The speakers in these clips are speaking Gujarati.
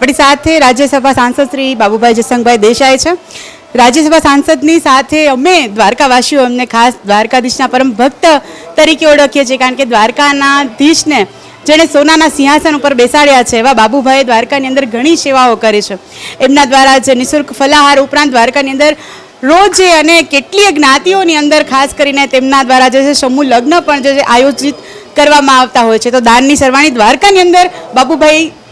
આપણી સાથે રાજ્યસભા સાંસદ શ્રી બાબુભાઈ જસંગભાઈ દેસાઈ છે. રાજ્યસભા સાંસદની સાથે અમે દ્વારકાવાસીઓ અમને ખાસ દ્વારકાધીશના પરમ ભક્ત તરીકે ઓળખીએ છીએ કારણ કે દ્વારકાના ધીશને જેણે સોનાના સિંહાસન ઉપર બેસાડ્યા છે એવા બાબુભાઈએ દ્વારકાની અંદર ઘણી સેવાઓ કરી છે. એમના દ્વારા જે નિઃશુલ્ક ફલાહાર ઉપરાંત દ્વારકાની અંદર રોજ અને કેટલીય જ્ઞાતિઓની અંદર ખાસ કરીને તેમના દ્વારા જે છે સમૂહ લગ્ન પણ જે આયોજિત કરવામાં આવતા હોય છે. તો દાનની સરવાણી દ્વારકાની અંદર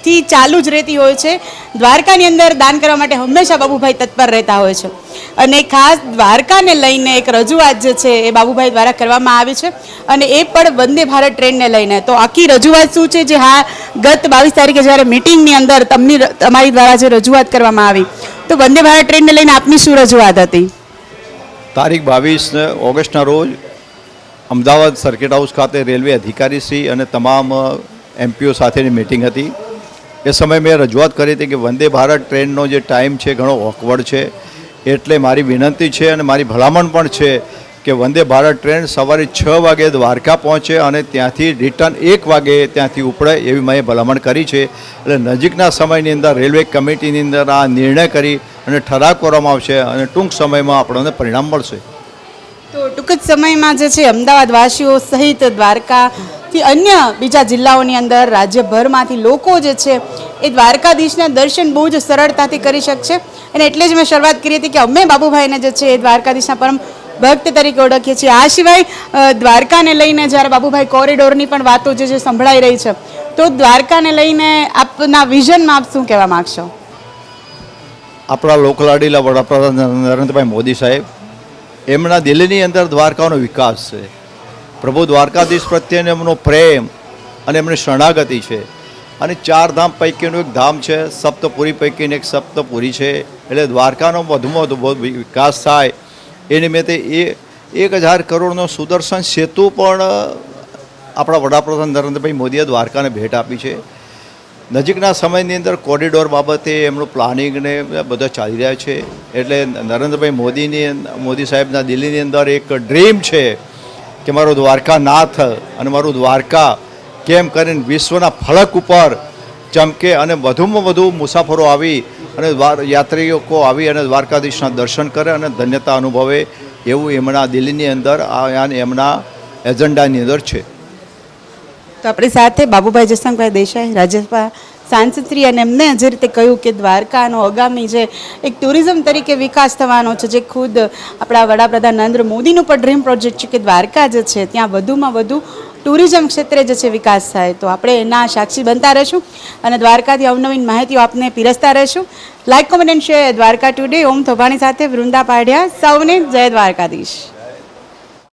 બાબુભાઈથી ચાલુ જ રહેતી હોય છે. દ્વારકાની અંદર દાન કરવા માટે હંમેશા બાબુભાઈ તત્પર રહેતા હોય છે. અને ખાસ દ્વારકાને લઈને એક રજૂઆત જે છે એ બાબુભાઈ દ્વારા કરવામાં આવી છે. અને એ પણ વંદે ભારત ટ્રેનને લઈને. તો આખી રજૂઆત શું છે? જે હા, ગત બાવીસ તારીખે જ્યારે મિટિંગની અંદર તમની તમારી દ્વારા જે રજૂઆત કરવામાં આવી. તો વંદે ભારત ટ્રેનને લઈને આપની શું રજૂઆત હતી? તારીખ બાવીસ ઓગસ્ટના રોજ અમદાવાદ સર્કિટ હાઉસ ખાતે રેલવે અધિકારીશ્રી અને તમામ એમપીઓ સાથેની મિટિંગ હતી. એ સમયે મેં રજૂઆત કરી હતી કે વંદે ભારત ટ્રેનનો જે ટાઈમ છે, ઘણો ઓકવર્ડ છે. એટલે મારી વિનંતી છે અને મારી ભલામણ પણ છે કે વંદે ભારત ટ્રેન સવારે છ વાગે દ્વારકા પહોંચે અને ત્યાંથી રિટર્ન એક વાગે ત્યાંથી ઉપડે એવી મેં ભલામણ કરી છે. એટલે નજીકના સમયની અંદર રેલવે કમિટીની અંદર આ નિર્ણય કરી અને ઠરાવ કરવામાં આવશે અને ટૂંક સમયમાં આપણને પરિણામ મળશે. તો ટૂંક જ સમયમાં જે છે અમદાવાદ વાસીઓ સહિત દ્વારકાથી અન્ય બીજા જિલ્લાઓની અંદર રાજ્યભરમાંથી લોકો જે છે એ દ્વારકાધીશના દર્શન બહુ જ સરળતાથી કરી શકશે. અને એટલે જ મેં શરૂઆત કરી હતી કે અમે બાબુભાઈને જે છે એ દ્વારકાધીશના પરમ ભક્ત તરીકે ઓળખીએ છીએ. આ સિવાય દ્વારકાને લઈને જ્યારે બાબુભાઈ કોરિડોરની પણ વાતો જે છે સંભળાઈ રહી છે, તો દ્વારકાને લઈને આપના વિઝનમાં આપ શું કહેવા માગશો? આપણા લોકલાડીલા વડાપ્રધાન નરેન્દ્રભાઈ મોદી સાહેબ, એમના દિલ્હીની અંદર દ્વારકાનો વિકાસ છે. પ્રભુ દ્વારકાધીશ પ્રત્યેનો એમનો પ્રેમ અને એમની શરણાગતિ છે. અને ચાર ધામ પૈકીનું એક ધામ છે, સપ્તપુરી પૈકીની એક સપ્તપુરી છે. એટલે દ્વારકાનો વધુમાં વધુ વિકાસ થાય. એ નિમિત્તે એ એક હજાર કરોડનો સુદર્શન સેતુ પણ આપણા વડાપ્રધાન નરેન્દ્રભાઈ મોદીએ દ્વારકાને ભેટ આપી છે. નજીકના સમયની અંદર કોરિડોર બાબતે એમનું પ્લાનિંગ ને બધા ચાલી રહ્યા છે. એટલે નરેન્દ્રભાઈ મોદીની, મોદી સાહેબના દિલ્હીની અંદર એક ડ્રીમ છે. કે મારો દ્વારકા નાથ અને મારું દ્વારકા કેમ કરીને વિશ્વના ફળક ઉપર ચમકે અને વધુમાં વધુ મુસાફરો આવી અને દ્વાર યાત્રીઓ આવી અને દ્વારકાધીશના દર્શન કરે અને ધન્યતા અનુભવે એવું એમના દિલ્હીની અંદર એમના એજન્ડાની અંદર છે. તો આપણી સાથે બાબુભાઈ જસંગભાઈ દેસાઈ, રાજ્યસભા સાંસદશ્રી અને એમને જે રીતે કહ્યું કે દ્વારકાનો આગામી જે એક ટુરિઝમ તરીકે વિકાસ થવાનો છે, જે ખુદ આપણા વડાપ્રધાન નરેન્દ્ર મોદીનું પણ ડ્રીમ પ્રોજેક્ટ છે કે દ્વારકા જે છે, ત્યાં વધુમાં વધુ ટુરિઝમ ક્ષેત્રે જે છે વિકાસ થાય. તો આપણે એના સાક્ષી બનતા રહીશું અને દ્વારકાથી અવનવીન માહિતીઓ આપને પીરસતા રહીશું. Like comment and share Dwarka today Om Thobhani સાથે વૃંદા પાઢ્યા. સૌને જય દ્વારકાધીશ.